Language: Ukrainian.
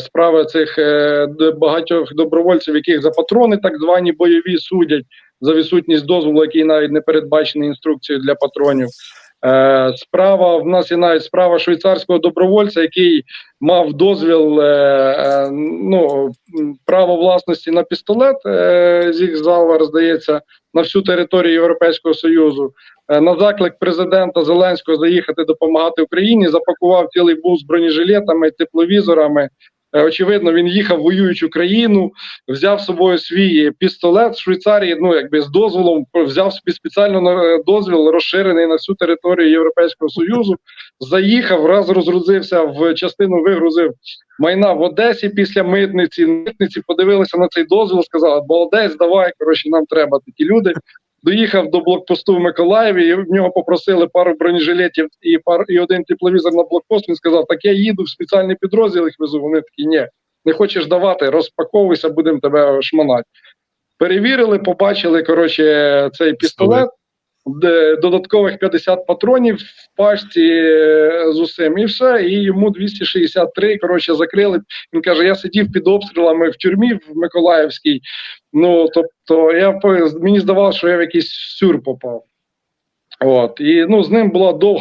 справи цих е, багатьох добровольців, яких за патрони так звані бойові судять за відсутність дозволу, який навіть не передбачений інструкцією для патронів. Е, справа в нас є навіть справа швейцарського добровольця, який мав дозвіл е, ну, право власності на пістолет з їх зала роздається на всю територію Європейського Союзу. На заклик президента Зеленського заїхати допомагати Україні, запакував цілий бус з бронежилетами, тепловізорами. Е, Очевидно, він їхав в воюючу країну, взяв з собою свій пістолет в Швейцарії. Ну якби з дозволом взяв собі спеціально на дозвіл, розширений на всю територію Європейського союзу. Заїхав, раз розгрузився в частину, вигрузив майна в Одесі після митниці. Митниці подивилися на цей дозвіл, сказали, молодець, давай, коротше, нам треба такі люди. Доїхав до блокпосту в Миколаєві, і в нього попросили пару бронежилетів і пар і один тепловізор на блокпост. Він сказав: Так я їду в спеціальний підрозділ, їх везу. Вони такі, ні, не хочеш давати, розпаковуйся, будемо тебе шмонати. Перевірили, побачили коротше цей пістолет, додаткових 50 патронів в пачці е, з усім, і все. І йому 263, коротше, закрили. Він каже: я сидів під обстрілами в тюрмі в Миколаївській. Ну тобто, я мені здавалося, що я в якийсь сюр попав. От і ну з ним була довга.